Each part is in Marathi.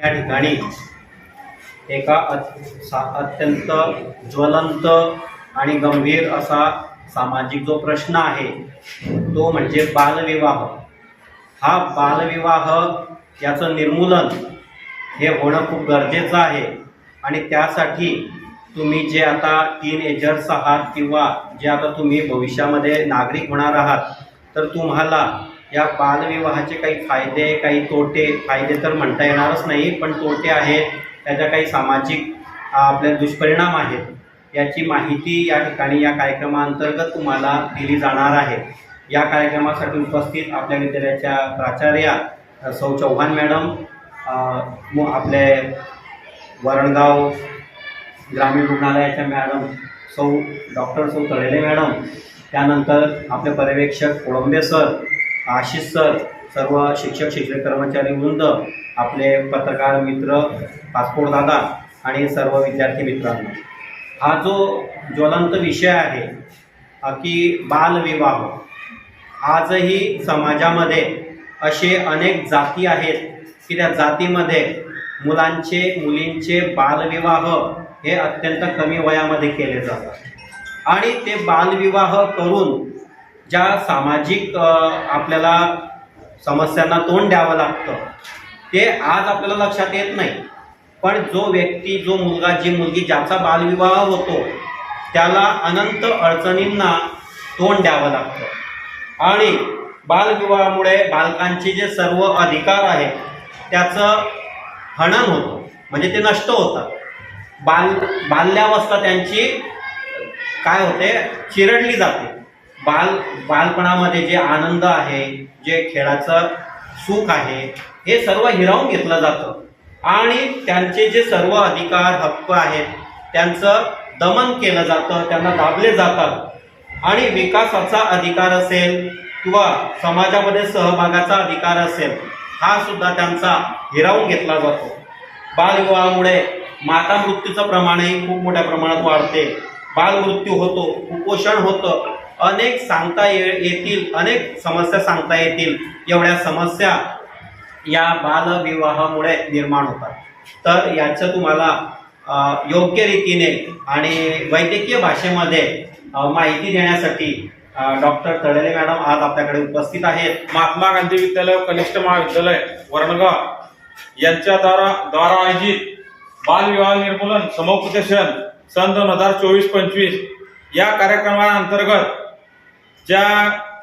या ठिकाणी एका सा- अत्यंत ज्वलंत आणि गंभीर असा सामाजिक जो प्रश्न आहे तो म्हणजे बालविवाह. हा बालविवाह याचं निर्मूलन हे होणं खूप गरजेचं आहे आणि त्यासाठी तुम्ही जे आता टीनएजर्स आहात किंवा जे आता तुम्ही भविष्यामध्ये नागरिक होणार आहात तर तुम्हाला या बालविवाहाचे काही फायदे काही तोटे फायदे तर म्हणता येणारच नाही पण तोटे आहेत. त्याचा काही सामाजिक आपल्या दुष्परिणाम आहेत. याची माहिती या ठिकाणी या कार्यक्रमाअंतर्गत तुम्हाला दिली जाणार आहे. या कार्यक्रमासाठी उपस्थित आपल्या विद्यालयाच्या प्राचार्या सौ चौहान मॅडम आपले वरणगाव ग्रामीण रुग्णालयाच्या मॅडम सौ डॉक्टर सौ तळेले मॅडम त्यानंतर आपले पर्यवेक्षक कोळंबे सर आशिष सर सर्व शिक्षक शिक्षक कर्मचारी वृंद आपले पत्रकार मित्र पासपोर्ट दादा आणि सर्व विद्यार्थी मित्रांनो. हा जो ज्वलंत विषय आहे की बालविवाह आजही समाजामध्ये असे अनेक जाती आहेत की त्या जातीमध्ये मुलांचे मुलींचे बालविवाह हे अत्यंत कमी वयामध्ये केले जातात. आणि ते बालविवाह करून ज्या सामाजिक आपल्याला समस्यांना तोंड द्यावं लागतं ते आज आपल्याला लक्षात येत नाही. पण जो व्यक्ती जो मुलगा जी मुलगी ज्याचा बालविवाह होतो त्याला अनंत अडचणींना तोंड द्यावं लागतं. आणि बालविवाहामुळे बालकांचे जे सर्व अधिकार आहेत त्याचं हनन होतं म्हणजे ते नष्ट होतात. बाल बाल्यावस्था त्यांची काय होते? चिरडली जाते. बाल बालपणामध्ये जे आनंद आहे जे खेळाचं सुख आहे हे सर्व हिरावून घेतलं जातं. आणि त्यांचे जे सर्व अधिकार हक्क आहेत त्यांचं दमन केलं जातं त्यांना दाबले जातात. आणि विकासाचा अधिकार असेल किंवा समाजामध्ये सहभागाचा अधिकार असेल हा सुद्धा त्यांचा हिरावून घेतला जातो. बालविवाहामुळे माता मृत्यूचं प्रमाणही खूप मोठ्या प्रमाणात वाढते. बालमृत्यू होतो कुपोषण होतं. अनेक सांगता ये येतील अनेक समस्या सांगता येतील. एवढ्या समस्या या बालविवाहामुळे निर्माण होतात. तर याचं तुम्हाला योग्य रीतीने आणि वैद्यकीय भाषेमध्ये माहिती देण्यासाठी डॉक्टर तळेले मॅडम आज आपल्याकडे उपस्थित आहेत. महात्मा गांधी विद्यालय कनिष्ठ महाविद्यालय वरणगाव यांच्या द्वारा द्वारा आयोजित बालविवाह निर्मूलन समुपदेशन सन दोन हजार चोवीस पंचवीस या कार्यक्रमाअंतर्गत ज्या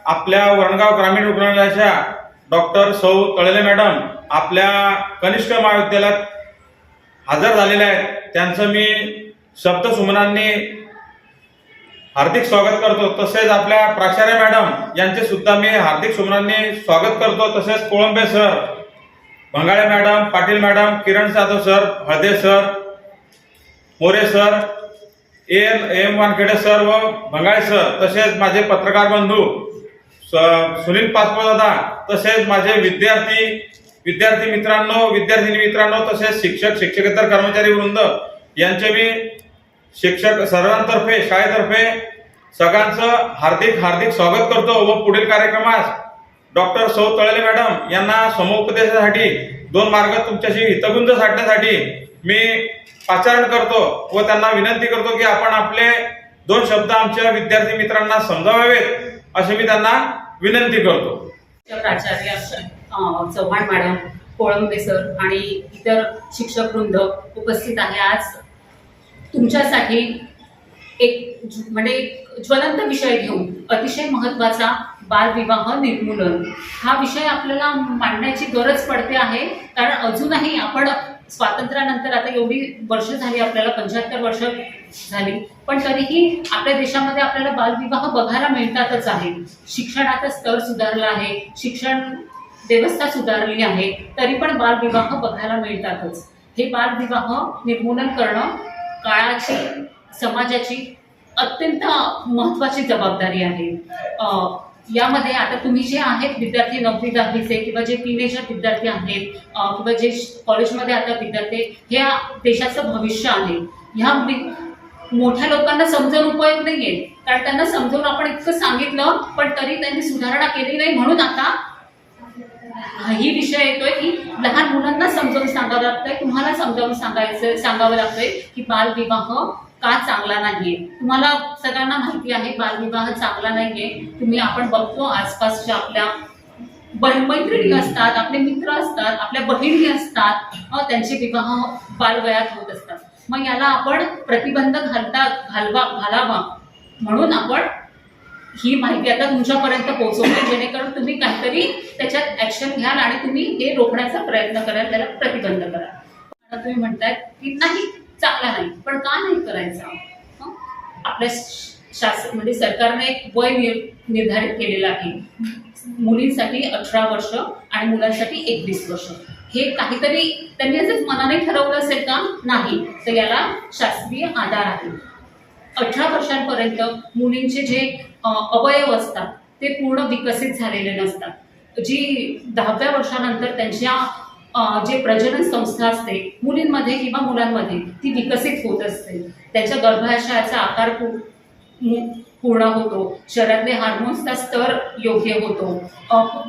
आपल्या वरणगाव ग्रामीण रुग्णालयाच्या डॉक्टर सौ तळेले मॅडम आपल्या कनिष्ठ महाविद्यालयात हजर झालेल्या आहेत. त्यांचं मी शब्दसुमनांनी हार्दिक स्वागत करतो. तसेच आपल्या प्राचार्य मॅडम यांचे सुद्धा मी हार्दिक सुमनांनी स्वागत करतो. तसेच Kolambe sir Bhangale madam Patil madam Kiran Jadhav sir Halde sir More sir M M Wankhede sir व भंगाळे सर तसेच माझे पत्रकार बंधू स- सुनील पासपोळ दादा तसेच माझे विद्यार्थी विद्यार्थी मित्रांनो विद्यार्थिनी मित्रांनो तसेच शिक्षक शिक्षकेतर कर्मचारी वृंद यांचे मी शिक्षक सर्वांतर्फे शाळेतर्फे सगळ्यांचं हार्दिक हार्दिक स्वागत करतो व पुढील कार्यक्रमास डॉक्टर सौ तळले मॅडम यांना समुपदेशासाठी दोन मार्ग तुमच्याशी हितगुंज साधण्यासाठी मी पाचारण करतो व त्यांना विनंती करतो की आपण आपले दोन शब्द आमच्या विद्यार्थी मित्रांना समजावावेत असे मी त्यांना विनंती करतो. प्राचार्य चव्हाण मॅडम कोळंबे सर आणि इतर शिक्षक वृंद उपस्थित आहे आज. तुमच्यासाठी एक म्हणजे एक ज्वलंत विषय घेऊन अतिशय महत्त्वाचा बालविवाह निर्मूलन. हा विषय आपल्याला मांडण्याची गरज पडते आहे कारण अजूनही आपण स्वातंत्र्यानंतर आता एवढी वर्ष झाली आपल्याला पंच्याहत्तर वर्ष झाली. पण तरीही आपल्या देशामध्ये आपल्याला बालविवाह बघायला मिळतातच आहे. शिक्षणाचा स्तर सुधारला आहे. शिक्षण व्यवस्था सुधारली आहे. तरी पण बालविवाह बघायला मिळतातच. हे बालविवाह निर्मूलन करणं काळाची समाजाची अत्यंत महत्त्वाची जबाबदारी आहे. यामध्ये आता तुम्ही जे आहेत विद्यार्थी नववी दहावीचे किंवा जे टीनेजर विद्यार्थी आहेत किंवा जे कॉलेजमध्ये आता विद्यार्थी हे देशाचं भविष्य आहे. ह्या मोठ्या लोकांना समजून उपयोग नाहीये. कारण त्यांना समजून आपण इतकं सांगितलं पण तरी त्यांनी सुधारणा केली नाही म्हणून आता ही विषय येतोय की लहान मुलांना समजावून सांगावं लागतंय तुम्हाला समजावून सांगायचं सांगावं लागतंय की बालविवाह का चांगला नाहीये? तुम्हाला सगळ्यांना माहिती आहे बालविवाह चांगला नाहीये. तुम्ही आपण बघतो आसपासच्या आपल्या मैत्रिणी असतात आपले मित्र असतात आपल्या बहिणी असतात त्यांचे विवाह बालवयात होत असतात. मग याला आपण प्रतिबंध घालता घालवा घालावा म्हणून आपण ही माहिती आता तुमच्यापर्यंत पोहोचवली जेणेकरून तुम्ही काहीतरी त्याच्यात ऍक्शन घ्याल आणि तुम्ही हे रोखण्याचा प्रयत्न कराल त्याला प्रतिबंध कराल. आता तुम्ही म्हणताय की नाही चांगला नाही. पण का नाही करायचा? आपल्या श- शासन म्हणजे सरकारने एक वय निर्धारित केलेलं आहे. मुलींसाठी अठरा वर्ष आणि मुलांसाठी एकवीस वर्ष. हे काहीतरी त्यांनी असंच मनाने ठरवलं असेल का? नाही. तर याला शास्त्रीय आधार आहे. अठरा वर्षांपर्यंत मुलींचे जे अवयव असतात ते पूर्ण विकसित झालेले नसतात. जी दहाव्या वर्षानंतर त्यांच्या जे प्रजनन संस्था असते मुलींमध्ये किंवा मुलांमध्ये ती विकसित होत असते. त्याच्या गर्भाशयाचा आकार पूर्ण होतो. शरीरातले हार्मोन्सचा स्तर योग्य होतो.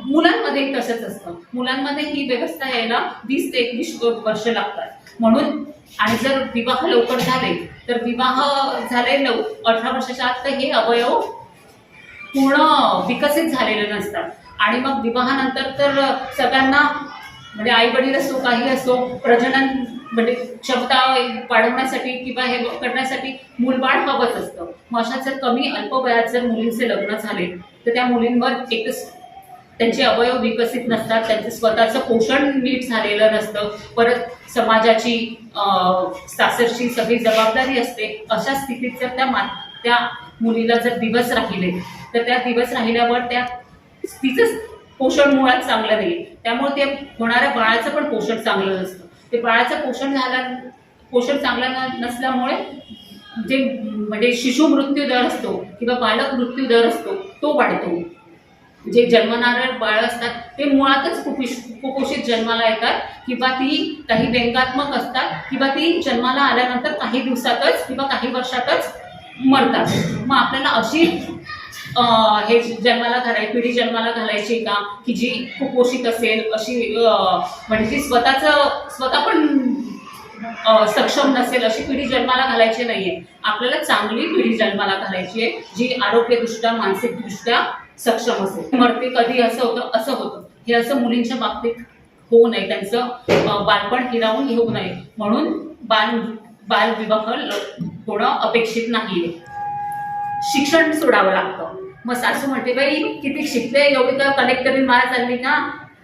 मुलांमध्ये तसंच असतं. मुलांमध्ये ही व्यवस्था यायला वीस ते एकवीस वर्ष लागतात. म्हणून आणि जर विवाह लवकर झाले तर विवाह झाले लव अठरा वर्षाच्या आत तर हे अवयव पूर्ण विकसित झालेले नसतात. आणि मग विवाहानंतर तर सगळ्यांना म्हणजे आई वडील असो काही असो प्रजनन म्हणजे क्षमता वाढवण्यासाठी किंवा हे करण्यासाठी मूलबाळ हवंच असतं. मग अशा जर कमी अल्प वयात जर मुलींचे लग्न झाले तर त्या मुलींवर एकच त्यांचे अवयव विकसित नसतात त्यांचं स्वतःचं पोषण नीट झालेलं नसतं. परत समाजाची सासरची सगळी जबाबदारी असते. अशा स्थितीत जर त्या मा त्या मुलीला जर दिवस राहिले तर त्या दिवस राहिल्यावर त्या तिचं पोषण मुळात चांगलं राहील त्यामुळे ते होणाऱ्या बाळाचं पण पोषण चांगलं नसतं. ते बाळाचं पोषण झाल्या पोषण चांगलं न- नसल्यामुळे जे म्हणजे शिशु मृत्यू दर असतो किंवा बालक मृत्यू दर असतो तो वाढतो. जे जन्मणारे बाळ असतात ते मुळातच कुपोष कुपोषित जन्माला येतात किंवा ती काही व्यंगात्मक असतात किंवा ती जन्माला आल्यानंतर काही दिवसातच किंवा काही वर्षातच मरतात. मग आपल्याला अशी हे जन्माला घालाय पिढी जन्माला घालायची का? की जी कुपोषित असेल अशी म्हणजे जी स्वतःचं स्वतः पण सक्षम नसेल अशी पिढी जन्माला घालायची नाहीये. आपल्याला चांगली पिढी जन्माला घालायची आहे जी आरोग्यदृष्ट्या मानसिकदृष्ट्या सक्षम असेल. मरते कधी असं होतं असं होतं. हे असं मुलींच्या बाबतीत होऊ नये. त्यांचं बालपण हिरावून घेऊ नये. म्हणून बाल बालविवाह होणं अपेक्षित नाहीये. शिक्षण सोडावं लागतं. मग सासू म्हणते बाई किती शिकले एवढी का कलेक्टरी मार चालली ना?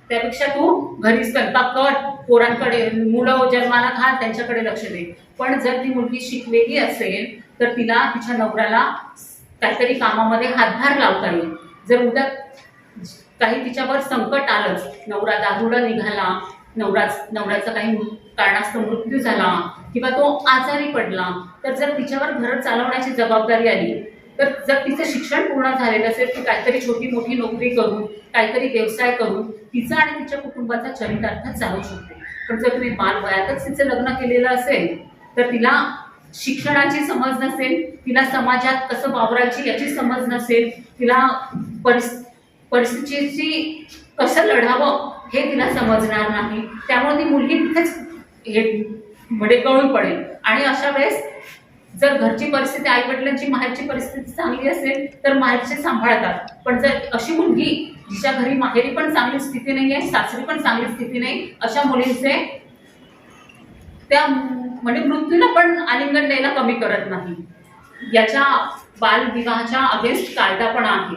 त्यापेक्षा तू घरी स्वयंपाक कर पोरांकडे मुलं जन्माला घाल त्यांच्याकडे लक्ष दे. पण जर ती मुलगी शिकलेली असेल तर तिला तिच्या नवऱ्याला काहीतरी कामामध्ये हातभार लावता येईल. जर उद्या काही तिच्यावर संकट आलंच नवरा दारुडा निघाला नवरा नवऱ्याचा काही कारणास्तव मृत्यू झाला किंवा तो आजारी पडला तर जर तिच्यावर घर चालवण्याची जबाबदारी आली तर जर तिचं शिक्षण पूर्ण झालेलं असेल ती काहीतरी छोटी मोठी नोकरी करून काहीतरी व्यवसाय करून तिचा आणि तिच्या कुटुंबाचा चरितार्थ चालू शकते. पण जर तुम्ही बालवयातच तिचं लग्न केलेलं असेल तर तिला शिक्षणाची समज नसेल तिला समाजात कसं वावरायची याची समज नसेल तिला परिस परिस्थितीची कसं लढावं हे तिला समजणार नाही. त्यामुळे ती मुलगी तिथेच हे म्हणजे गळून पडेल. आणि अशा वेळेस जर घरची परिस्थिती आई वडिलांची माहेरची परिस्थिती चांगली असेल तर माहेरचे सांभाळतात. पण जर अशी मुलगी जिच्या घरी माहेरी पण चांगली स्थिती नाही आहे सासरी पण चांगली स्थिती नाही अशा मुलींचे त्या म्हणजे मृत्यूला पण आलिंगन द्यायला कमी करत नाही. याच्या बालविवाहाच्या अगेन्स्ट कायदा पण आहे.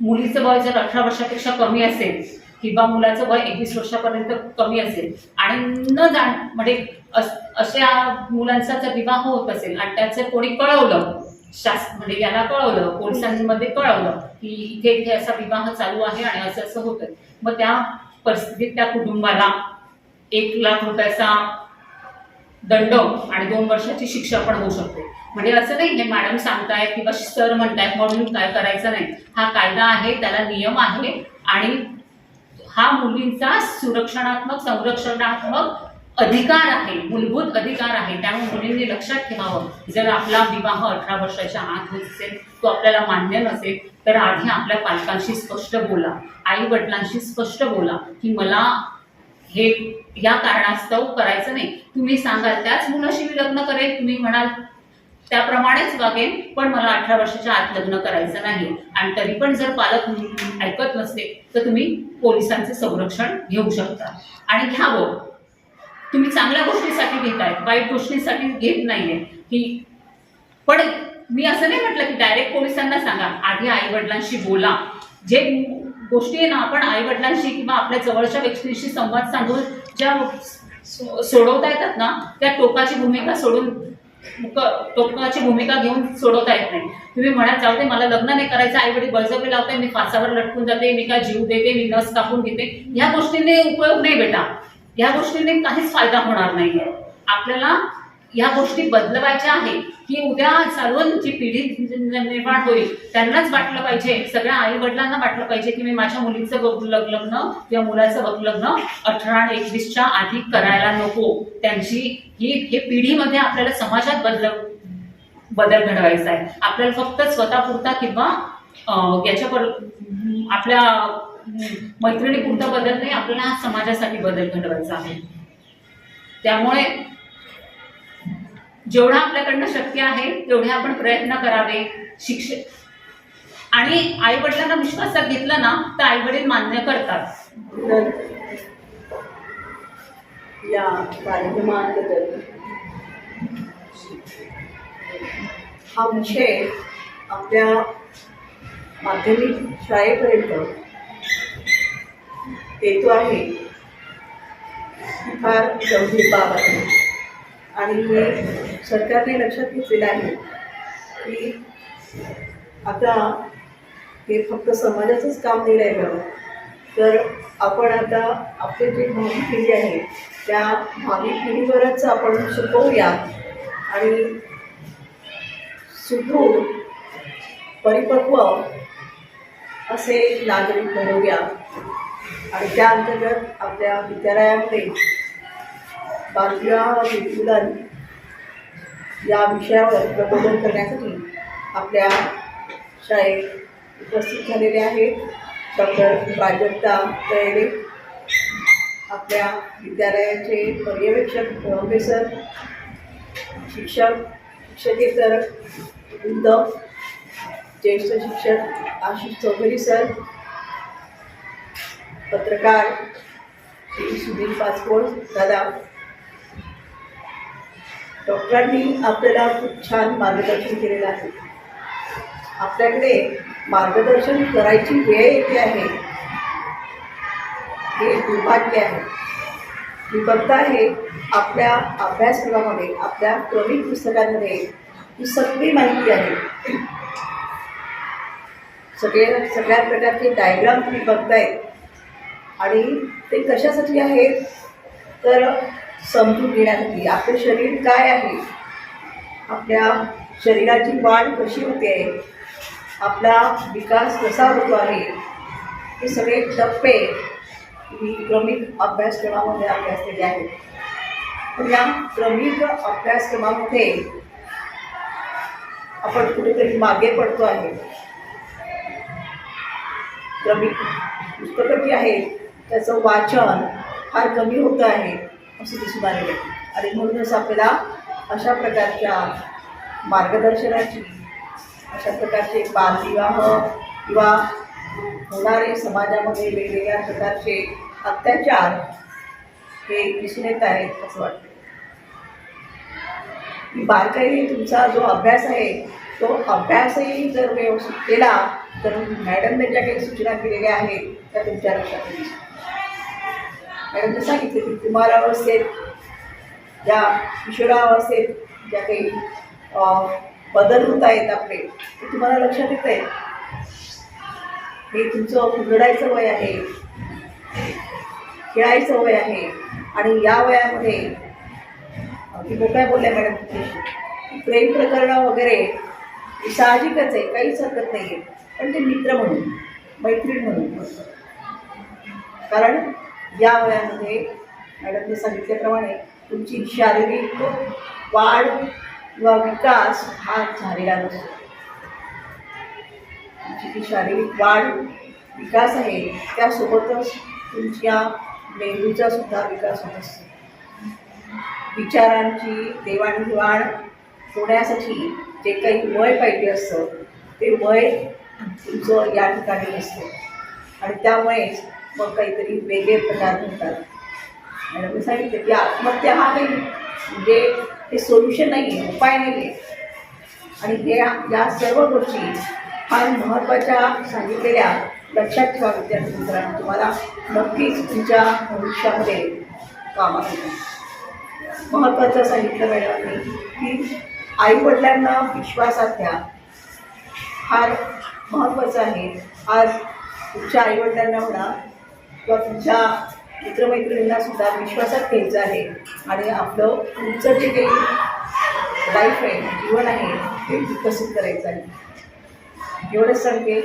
मुलीचं वय जर अठरा वर्षापेक्षा कमी असेल किंवा मुलाचं वय एकवीस वर्षापर्यंत कमी असेल. आणि न जाण म्हणजे अस- अशा मुलांचा जर विवाह होत असेल आणि त्याचं कोणी कळवलं शास म्हणजे याला कळवलं पोलिसांमध्ये कळवलं की इथे इथे असा विवाह चालू आहे आणि असं असं होतं मग त्या परिस्थितीत त्या कुटुंबाला एक लाख रुपयाचा दंड आणि दोन वर्षाची शिक्षा पण होऊ शकते. म्हणजे असं नाही हे मॅडम सांगतायत किंवा सर म्हणतायत म्हणून काय करायचं नाही. हा कायदा आहे त्याला नियम आहे आणि हा मुलींचा सुरक्षणात्मक संरक्षणात्मक अधिकार आहे मूलभूत अधिकार आहे. त्यामुळे मुलींनी लक्षात ठेवावं जर आपला विवाह अठरा वर्षाच्या आत होत असेल तो आपल्याला मान्य नसेल तर आधी आपल्या पालकांशी स्पष्ट बोला आई वडिलांशी स्पष्ट बोला की मला हे या कारणास्तव करायचं नाही. तुम्ही सांगाल त्याच मुलाशी मी लग्न करेन तुम्ही म्हणाल त्याप्रमाणेच वागेन पण मला अठरा वर्षाच्या आत लग्न करायचं नाही आणि तरी पण जर पालक ऐकत नसते तर तुम्ही पोलिसांचे संरक्षण घेऊ शकता. आणि घ्यावं. तुम्ही चांगल्या गोष्टीसाठी घेताय वाईट गोष्टीसाठी घेत नाहीये. की पण मी असं नाही म्हटलं की डायरेक्ट पोलिसांना सांगा आधी आई वडिलांशी बोला. जे गोष्टी आहे ना आपण आई वडिलांशी किंवा आपल्या जवळच्या व्यक्तींशी संवाद साधून ज्या सोडवता येतात ना त्या टोकाची भूमिका सोडून क- टोकाची भूमिका घेऊन सोडवता येत नाही. तुम्ही म्हणत जाऊ दे मला लग्न नाही करायचं आई वडील बळजबरी लावताय मी फासावर लटकून जाते मी काय जीव देते मी नस कापून घेते. ह्या गोष्टींनी उपयोग नाही बेटा. ह्या गोष्टीने काहीच फायदा होणार नाहीये. आपल्याला या गोष्टी बदलवायच्या आहे की उद्या चालवून जी पिढी निर्माण होईल त्यांनाच वाटलं पाहिजे सगळ्या आई वडिलांना वाटलं पाहिजे की मी माझ्या मुलीचं बघ- लग्न किंवा मुलाचं बघ- लग्न अठरा एकवीसच्या आधी करायला नको. त्यांची ही हे पिढीमध्ये आपल्याला समाजात बदल बदल घडवायचा आहे. आपल्याला फक्त स्वतःपुरता किंवा याच्या पर आपल्या मैत्रिणीपुरता बदल नाही आपल्याला समाजासाठी बदल घडवायचा आहे. त्यामुळे जेवढा आपल्याकडनं शक्य आहे तेवढे आपण प्रयत्न करावे. शिक्षक आणि आई वडिलांना विश्वासात घेतलं ना तर आई वडील मान्य करतात. तर या कार्यक्रमांबद्दल हा विषय आपल्या माध्यमिक शाळेपर्यंत येतो आहे. फार गंभीर बाब आहे. आणि हे सरकारने लक्षात घेतलेलं आहे की आता हे फक्त समाजाचंच काम नाही राहिलं. तर आपण आता आपली जी भावी पिढी आहे त्या भावी पिढीवरच आपण शिकवूया आणि सुदृढ परिपक्व असे नागरिक घडवूया आणि त्या अंतर्गत आपल्या विद्यालयामध्ये बालविवाह निर्मूलन या विषयावर प्रबोधन करण्यासाठी आपल्या शाळेत उपस्थित झालेले आहेत डॉक्टर प्राजक्ता तळेले आपल्या विद्यालयाचे पर्यवेक्षक प्रोफेसर शिक्षक शिक्षकेतर उद्धव ज्येष्ठ शिक्षक आशिष चौधरी सर पत्रकार श्री सुधीर पासपोर्ट दादा डॉक्टरांनी आपल्याला खूप छान मार्गदर्शन केलेलं आहे. आपल्याकडे मार्गदर्शन करायची वेळ येते आहे. हे दुर्भाग्य आहे. मी बघता आहे आपल्या अभ्यासक्रमामध्ये आपल्या क्रमिक पुस्तकांमध्ये ही सगळी माहिती आहे. सगळे सगळ्या प्रकारचे डायग्राम तुम्ही बघताय. आणि ते कशासाठी आहेत? तर समजून घेण्यासाठी आपलं शरीर काय आहे? आपल्या शरीराची वाढ कशी होते? आपला विकास कसा होतो आहे? हे सगळे टप्पे मी क्रमिक अभ्यासक्रमामध्ये अभ्यासलेले आहेत. पण या क्रमिक अभ्यासक्रमामध्ये आपण कुठेतरी मागे पडतो आहे. क्रमिक पुस्तकं जी आहेत त्याचं वाचन फार कमी होतं आहे. असं दिसून आलेलं आहे. आणि म्हणूनच आपल्याला अशा प्रकारच्या मार्गदर्शनाची अशा प्रकारचे बालविवाह किंवा होणारे समाजामध्ये वेगवेगळ्या प्रकारचे अत्याचार हे दिसून येत आहेत असं वाटतं. बारकाईने तुमचा जो अभ्यास आहे तो अभ्यासही जर व्यवस्थित केला तर मॅडमने ज्या काही सूचना केलेल्या आहेत त्या तुमच्या लक्षात येईल त्यांनी सांगितले की कुमारावस्थेत ज्या किशोरावस्थेत ज्या काही बदल होत आहेत आपले ते तुम्हाला लक्षात येत आहे हे तुमचं उघडायचं वय आहे. खेळायचं वय आहे. आणि या वयामध्ये ती मोकळ्या बोलल्या मॅडम तुमच्याशी प्रेम प्रकरणं वगैरे साहजिकच आहे काहीच हरकत नाही आहे पण ते मित्र म्हणून मैत्रीण म्हणून. कारण या वयामध्ये मॅडमने सांगितल्याप्रमाणे तुमची शारीरिक वाढ किंवा विकास हा झालेला नसतो. तुमची जी शारीरिक वाढ विकास आहे त्यासोबतच तुमच्या मेंदूचा सुद्धा विकास होत असतो. विचारांची देवाणघेवाण होण्यासाठी जे काही वय पाहिजे असतं ते वय तुमचं या ठिकाणी असतं आणि त्यामुळेच मग काहीतरी वेगळे प्रकार होतात. मॅडमने सांगितलं की आत्महत्या हा नाही म्हणजे ते सोल्युशन नाही आहे उपाय नाही आहे. आणि हे या सर्व गोष्टी फार महत्त्वाच्या सांगितलेल्या लक्षात ठेवा विद्यार्थी मित्रांनो तुम्हाला नक्कीच तुमच्या भविष्यामध्ये कामात येईल महत्त्वाचं सांगितलं मॅडमनी की आईवडिलांना विश्वासात घ्या. फार महत्त्वाचं आहे. आज तुमच्या आईवडिलांना म्हणा किंवा तुमच्या मित्रमैत्रिणींना सुद्धा विश्वासात घ्यायचं आहे. आणि आपलं तुमचं जे काही लाईफ आहे जीवन आहे ते विकसित करायचं आहे. एवढंच सांगते.